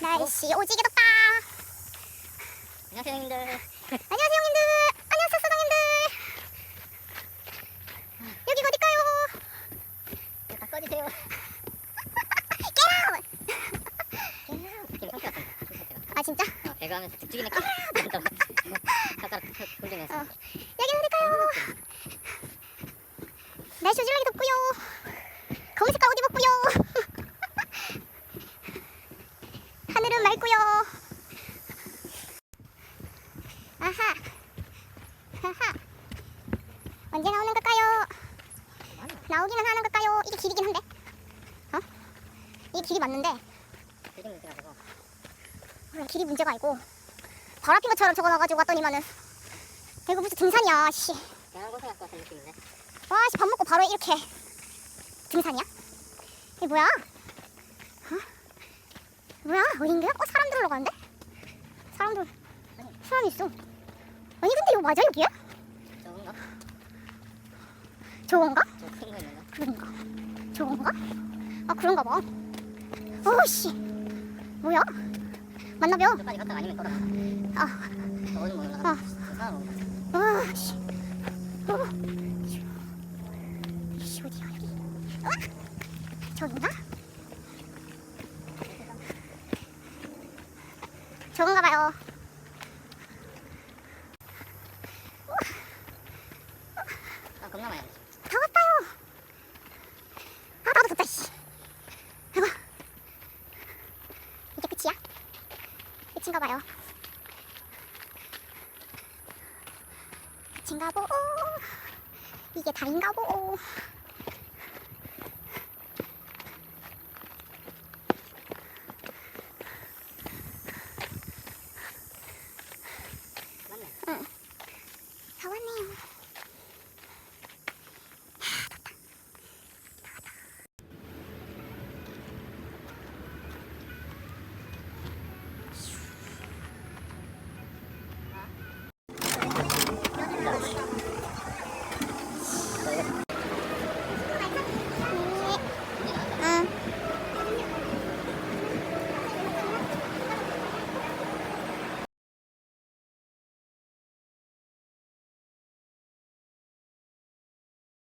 날씨 오지게 덥다. 안녕하세요 형님들 안녕하세요 형님들. 안녕하세요 사장님들. 여기가 어딜까요? 다 같은 거 상태가 아 진짜? 어, 배가 하면서 죽이네 탁 돌리면서 어. 여기는 어딜까요? 날씨 오질나게 덥고요. 검은 색깔 옷 입었고요. 하늘은 맑고요. 아하. 하하. 언제 나오는 걸까요? 나오기는 하는 걸까요? 이게 길이긴 한데. 어? 이게 길이 맞는데 원래 길이 문제가 아니고 바로 앞인 것처럼 적어 놔가지고 왔더니만은 이거 무슨 등산이야 씨. 와, 씨, 밥 먹고 바로 이렇게 등산이야? 이게 뭐야? 어? 뭐야? 어딘가? 어, 사람들 올라가는데? 사람들, 사람 있어. 아니, 근데 이거 맞아, 여기야? 저건가? 저건가? 저큰 거 있는가? 그런가? 저건가? 아, 그런가 봐. 어씨, 뭐야? 만나벼. 저까지 갔다가 아니면 돌아가 아, 저 오는 거 올라가 아. 사람 아, 씨. 어. 씨, 어디야, 여기? 어? 저긴가? 저건가 봐요. 겁나 많이 왔네 다 왔다요. 아, 나도 덥다, 씨. 아이고. 이게 끝이야? 끝인가 봐요. 끝인가 보. 이게 다인가 보.